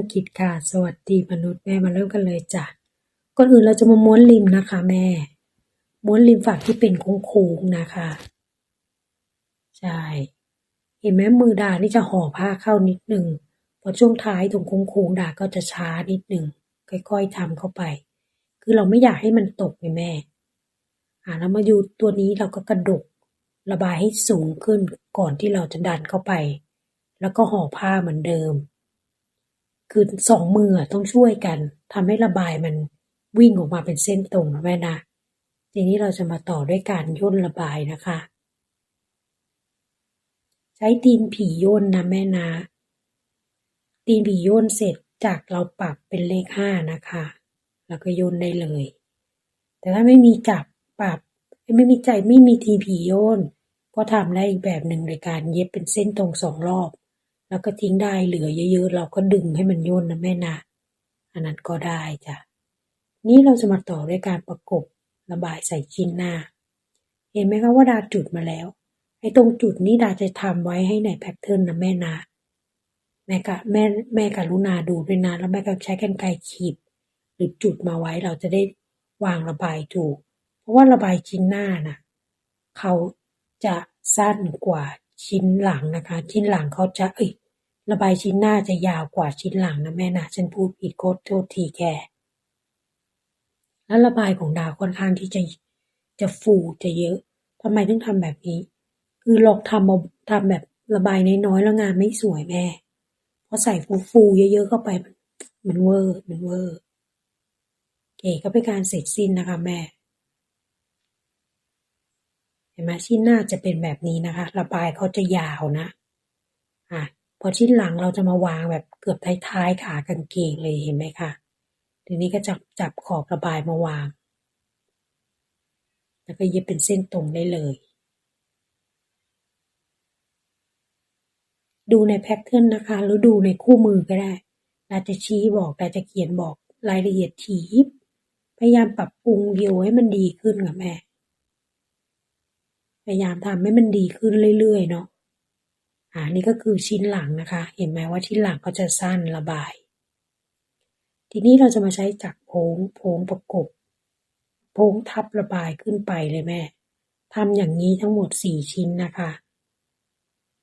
องกฤษค่ะ สวัสดีมนุษย์แม่มาเริ่มกันเลยจ้ะ ก่อนอื่นเราจะมาม้วนริมนะคะ แม่ ม้วนริมฝั่งที่เป็นโค้งๆนะคะ ใช่ เห็นไหมมือดานี่จะห่อผ้าเข้านิดหนึ่ง พอช่วงท้ายตรงโค้งๆดาก็จะช้านิดหนึ่ง ค่อยๆทำเข้าไป คือเราไม่อยากให้มันตกไงแม่ อ่าแล้วมาอยู่ตัวนี้เราก็กระดกระบายให้สูงขึ้นก่อนที่เราจะดันเข้าไป แล้วก็ห่อผ้าเหมือนเดิม คือสองมือต้องช่วยกันทำให้ระบายมันวิ่งออกมาเป็นเส้นตรงนะแม่นะ ทีนี้เราจะมาต่อด้วยการย่นระบายนะคะ ใช้ตีนผีย่นนะแม่นะตีนผีย่นเสร็จจากเราปรับเป็นเลขห้านะคะ แล้วก็ย่นได้เลย แต่ถ้าไม่มีจับปรับไม่มีใจไม่มีทีผีโยนก็ทำได้อีกแบบหนึ่งในการเย็บเป็นเส้นตรงสองรอบ แล้วก็ทิ้งได้เหลือเยอะๆเราก็ดึงให้มันโยนนะแม่นะอันนั้นก็ได้จ้ะนี้เราจะมาต่อด้วยการประกบระบายใส่ชิ้นหน้า เห็นไหมคะว่าดาจุดมาแล้วไอ้ตรงจุดนี้ดาจะทำไว้ให้ในแพทเทิร์นนะแม่นะแม่กะแม่แม่กะรุณาดูด้วยนะแล้วแม่ก็ใช้กรรไกรขีดหรือจุดมาไว้เราจะได้วางระบายถูก เพราะว่าระบายชิ้นหน้าน่ะเขาจะสั้นกว่าชิ้นหลังนะคะ ชิ้นหลังเขาจะเอ้ย ระบายชิ้นหน้าจะยาวกว่าชิ้นหลังนะแม่นะฉันพูดผิดโคตรโทษทีแกแล้วระบายของดาวค่อนข้างที่จะจะฟูจะเยอะทำไมต้องทำแบบนี้ คือลองทำมาทำแบบระบายน้อยๆแล้วงานไม่สวยแม่เพอใส่ฟูๆเยอะๆเข้าไปมันมันเวอร์มันเวอร์เก๋ก็เป็นการเสร็จสิ้นนะคะแม่เห็นไหมชิ้นหน้าจะเป็นแบบนี้นะคะ ระบายเขาจะยาวนะอะ พอชิ้นหลังเราจะมาวางแบบเกือบท้ายๆขากางเกงเลยเห็นไหมคะทีนี้ก็จับจับขอบระบายมาวาง แล้วก็เย็บเป็นเส้นตรงได้เลย ดูในแพทเทิร์นนะคะ หรือดูในคู่มือก็ได้เราจะชี้บอกเราจะเขียนบอกรายละเอียดทียิบพยายามปรับปรุงเดียวให้มันดีขึ้นค่ะแม่ พยายามทำให้มันดีขึ้นเรื่อยๆเนาะ อ่านี่ก็คือชิ้นหลังนะคะ เห็นไหมว่าชิ้นหลังก็จะสั้นระบาย ทีนี้เราจะมาใช้จักรโพงโพงประกบโพงทับระบายขึ้นไปเลยแม่ทำอย่างนี้ทั้งหมดสี่ชิ้นนะคะ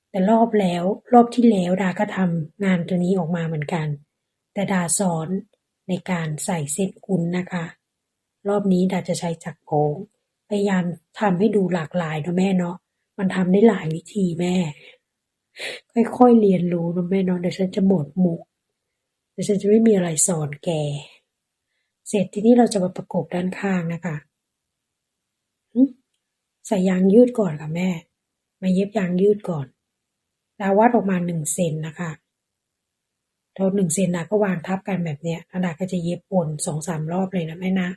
แต่รอบแล้วรอบที่แล้วดาก็ทำงานตัวนี้ออกมาเหมือนกัน แต่ดาสอนในการใส่เส้นกุนนะคะ รอบนี้ดาจะใช้จักรโพงพยายามทำให้ดูหลากหลายเนาะแม่เนาะมันทำได้หลายวิธีแม่ ค่อย ๆ เรียนรู้นะแม่เนาะ เดี๋ยวฉันจะหมดมุก เดี๋ยวฉันจะไม่มีอะไรสอนแก เสร็จทีนี้เราจะมาประกบด้านข้างนะคะใส่ยางยืดก่อนค่ะแม่ มาเย็บยางยืดก่อนดาวัดออกมาหนึ่งเซนนะคะเท่าหนึ่งเซนดาก็วางทับกันแบบเนี้ยแล้วดาก็จะเย็บวนสองสามรอบเลยนะแม่นะ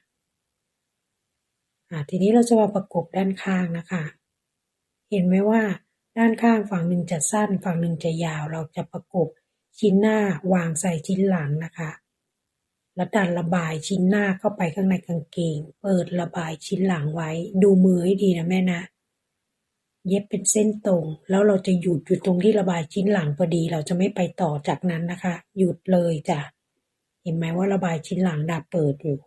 อ่าทีนี้เราจะมาประกบด้านข้างนะคะ เห็นไหมว่า ด้านข้างฝั่งหนึ่งจะสั้น ฝั่งหนึ่งจะยาว เราจะประกบชิ้นหน้าวางใส่ชิ้นหลังนะคะ แล้วดันระบายชิ้นหน้าเข้าไปข้างในกางเกง เปิดระบายชิ้นหลังไว้ ดูมือให้ดีนะแม่นะ เย็บเป็นเส้นตรง แล้วเราจะหยุดอยู่ตรงที่ระบายชิ้นหลังพอดี เราจะไม่ไปต่อจากนั้นนะคะ หยุดเลยจ้ะ เห็นไหมว่าระบายชิ้นหลังดาเปิดอยู่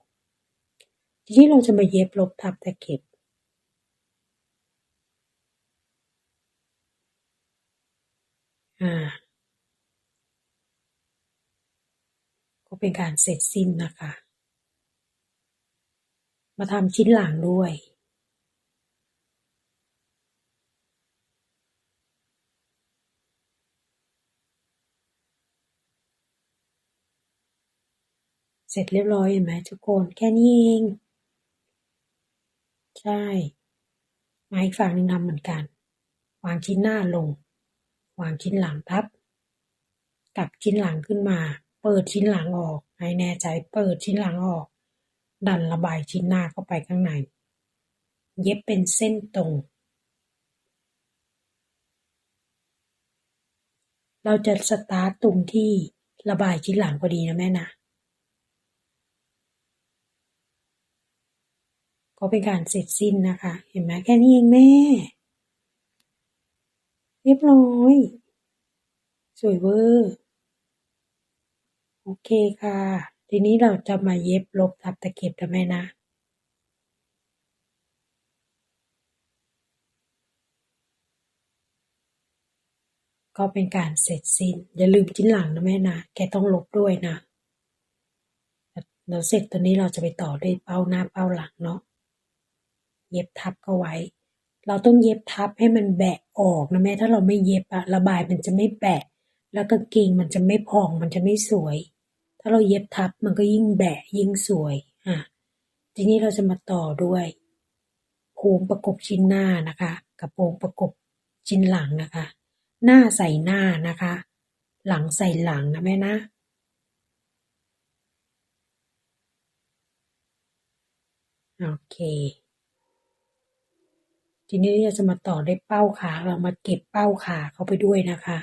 ทีนี้เราจะมาเย็บลบทับตะเข็บ อ่า ก็เป็นการเสร็จสิ้นนะคะ มาทำชิ้นหลังด้วยเสร็จเรียบร้อยเห็นไหมทุกคนแค่นี้เอง ใช่มาอีกฝั่งหนึ่งทำเหมือนกัน วางชิ้นหน้าลง วางชิ้นหลังทับ กลับชิ้นหลังขึ้นมา เปิดชิ้นหลังออก ให้แน่ใจเปิดชิ้นหลังออก ดันระบายชิ้นหน้าเข้าไปข้างใน เย็บเป็นเส้นตรง เราจะสตาร์ตตรงที่ระบายชิ้นหลังพอดีนะแม่นะก็เป็นการเสร็จสิ้นนะคะ เห็นไหมแค่นี้เองแม่ เรียบร้อย สวยเวอร์โอเคค่ะ ทีนี้เราจะมาเย็บลบทับตะเข็บนะแม่นะก็เป็นการเสร็จสิ้น อย่าลืมชิ้นหลังนะแม่นะ แกต้องลบด้วยนะแล้วเสร็จตัวนี้เราจะไปต่อด้วยเป้าหน้าเป้าหลังเนาะ เย็บทับก็ไว้ เราต้องเย็บทับให้มันแบะออกนะแม่ถ้าเราไม่เย็บอะระบายมันจะไม่แบะ แล้วกางเกงมันจะไม่พองมันจะไม่สวย ถ้าเราเย็บทับมันก็ยิ่งแบะยิ่งสวยอะทีนี้เราจะมาต่อด้วยโค้งประกบชิ้นหน้านะคะกับโค้งประกบชิ้นหลังนะคะ หน้าใส่หน้านะคะ หลังใส่หลังนะแม่นะโอเค ทีนี้เราจะมาต่อด้วยเป้าขาเรามาเก็บเป้าขาเข้าไปด้วยนะคะ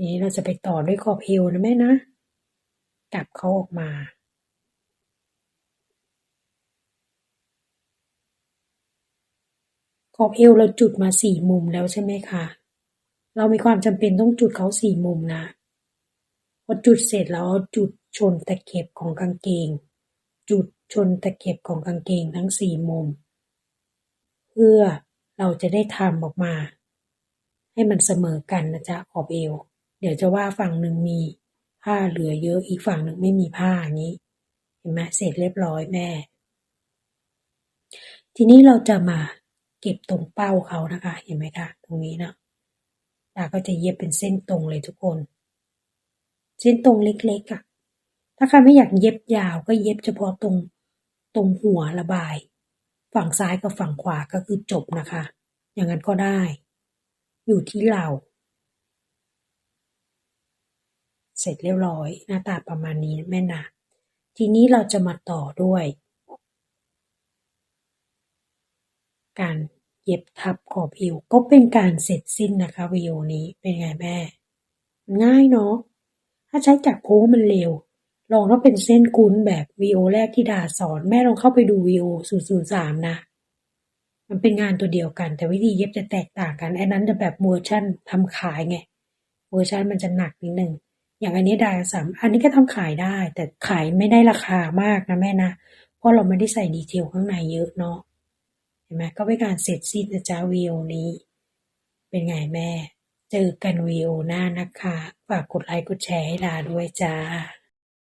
นี้เราจะไปต่อด้วยขอบเอวนะแม่นะกลับเขาออกมาขอบเอวเราจุดมาสี่มุมแล้วใช่ไหมคะ เรามีความจำเป็นต้องจุดเขาสี่มุมนะ พอจุดเสร็จแล้วเอาจุดชนตะเข็บของกางเกง จุดชนตะเข็บของกางเกงทั้งสี่มุม เพื่อเราจะได้ทำออกมา ให้มันเสมอกันนะจ๊ะขอบเอว เดี๋ยวจะว่าฝั่งหนึ่งมีผ้าเหลือเยอะอีกฝั่งหนึ่งไม่มีผ้าอย่างนี้ เห็นไหมเสร็จเรียบร้อยแม่ ทีนี้เราจะมาเก็บตรงเป้าเขานะคะ เห็นไหมคะตรงนี้เนาะตาก็จะเย็บเป็นเส้นตรงเลยทุกคน เส้นตรงเล็กๆอะ่ะ ถ้าใครไม่อยากเย็บยาวก็เย็บเฉพาะตรงตรงหัวระบาย ฝั่งซ้ายกับฝั่งขวาก็คือจบนะคะ อย่างนั้นก็ได้ อยู่ที่เรา เสร็จเรียบร้อยหน้าตาประมาณนี้แม่นะทีนี้เราจะมาต่อด้วย การเย็บทับขอบเอวก็เป็นการเสร็จสิ้นนะคะวิดีโอนี้เป็นไงแม่ ง่ายเนาะถ้าใช้จักโค้งมันเร็ว ลองถ้าเป็นเส้นกุ้นแบบวีโอแรกที่ดาสอน แม่ลองเข้าไปดูวีโอศูนย์ศูนย์สามนะ มันเป็นงานตัวเดียวกัน แต่วิธีเย็บจะแตกต่างกันไอ้นั้นจะแบบเวอร์ชั่นทำขายไงเวอร์ชันมันจะหนักนิดนึง อย่างอันนี้ดาสามอันนี้ก็ทำขายได้ แต่ขายไม่ได้ราคามากนะแม่นะ เพราะเราไม่ได้ใส่ดีเทลข้างในเยอะเนาะ เห็นไหมก็เป็นการเสร็จสิ้นนะจ๊ะวีโอนี้ เป็นไงแม่ เจอกันวีโอหน้านะคะ ฝากกดไลค์กดแชร์ให้ดาด้วยจ้า